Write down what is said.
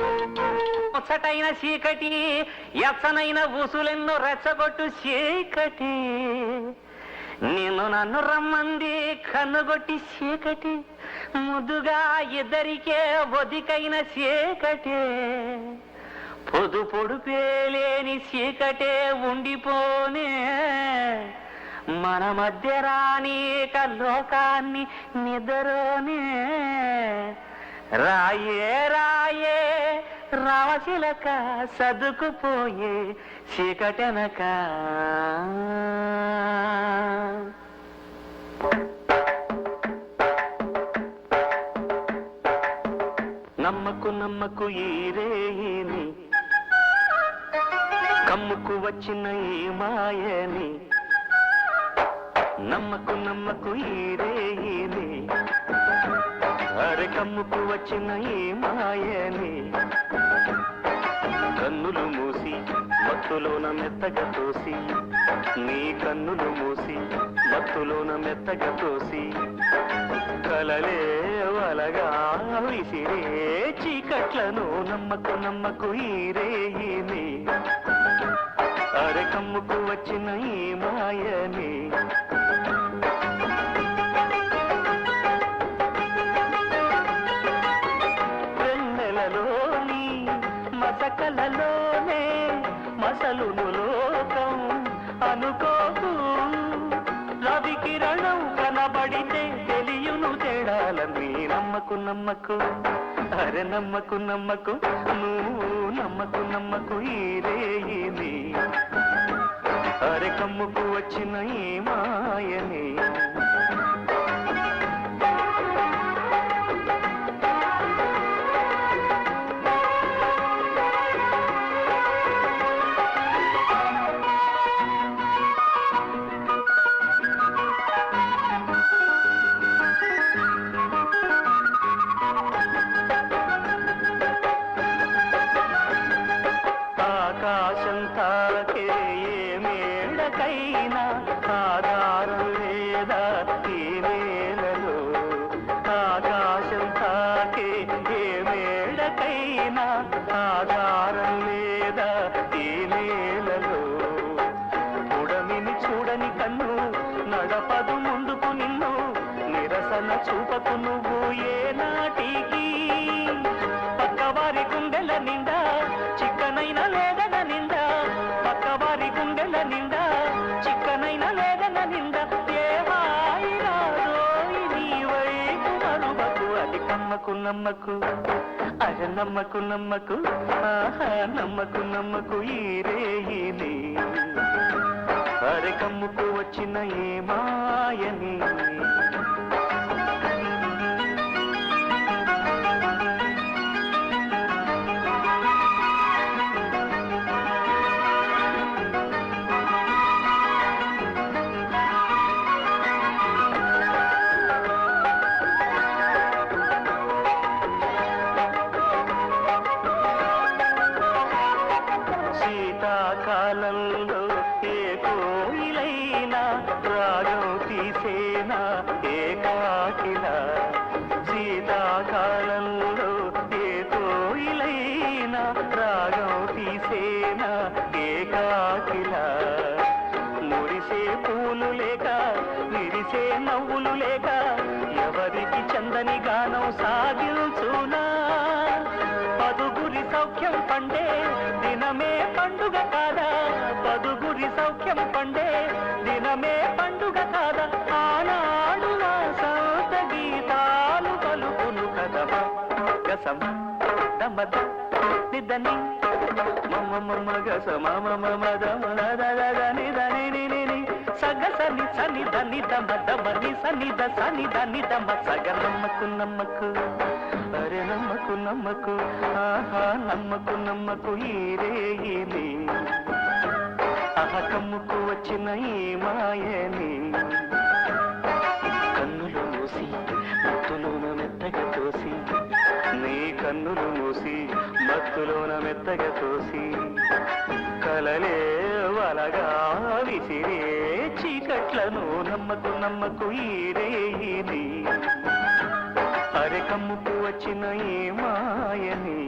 ముచ్చటైన చీకటి ఎచ్చనైన ఊసులెన్నో రెచ్చగొట్టు చీకటి. నిన్ను నన్ను రమ్మంది కన్నుగొట్టి చీకటి. ముద్దుగా ఇద్దరికే ఒదికైన చీకటే. పొదు పొడుపేలేని చీకటే ఉండిపోనే. మన మధ్య రాని లోకాన్ని నిద్రనే. రాయే రాయే రావచిలక సదుకుపోయే చీకటెనక. నమ్మకు నమ్మకు ఈ రేయిని కమ్ముకు వచ్చిన ఈ మాయని నమ్మకు నమ్మకు ఈ రేయిని. కమ్ముకు వచ్చిన ఈ మాయని. కన్నులు మూసి మత్తులోన మెత్తగా తోసి నీ కన్నులు మూసి మత్తులోన మెత్తగా తోసి. కలలే వలగా విసిరే చీకట్లను నమ్మకు నమ్మకు ఈ రేయిని అరె కమ్ముకు వచ్చిన ఈ మాయని. నమ్మకు నమ్మకు అరె నమ్మకు నమ్మకు నువ్వు నమ్మకు నమ్మకు ఈ రేయిని అరె కమ్ముకు వచ్చిన ఈ మాయనే. ஆதாரம் నమ్మకు నమ్మకు అజ నమ్మకు నమ్మకు ఆహా నమ్మకు నమ్మకు ఈ రేహిని అరె కమ్ముకు వచ్చిన ఏ మాయని రాగం తీసేనా ఏ కాకిలా శీతాకాలంలో ఏ కోయిలైనా రాగం తీసేనా ఏ మురిసే పూలు లేక విరిసే నవ్వులు లేక ఎవరికి చందని గానం సాగించునా పదుగురి సౌఖ్యం పండే దినమే పండుగ కాదా? పదుగురి సౌఖ్యం పండే దినమే పండుగ కాదా? గసమ దమద నిదని మమ మమ గస మమ మమ దమ దద నిదని నిని సగ సని సని దని దమ దమ ని సని ద సని దని దమ సగ నమ్మకు నమ్మకు. అరే నమ్మకు నమ్మకు. ఆహా నమ్మకు నమ్మకు ఈ రేయిని ఆహా కమ్ముకు వచ్చిన ఈ మాయని. కన్నులు మూసి మత్తులోన మెత్తగా తోసి కలలే వలగా విసిరే చీకట్లను నమ్మకు నమ్మకు ఈ రేయిని అరె కమ్ముకు వచ్చిన ఈ మాయని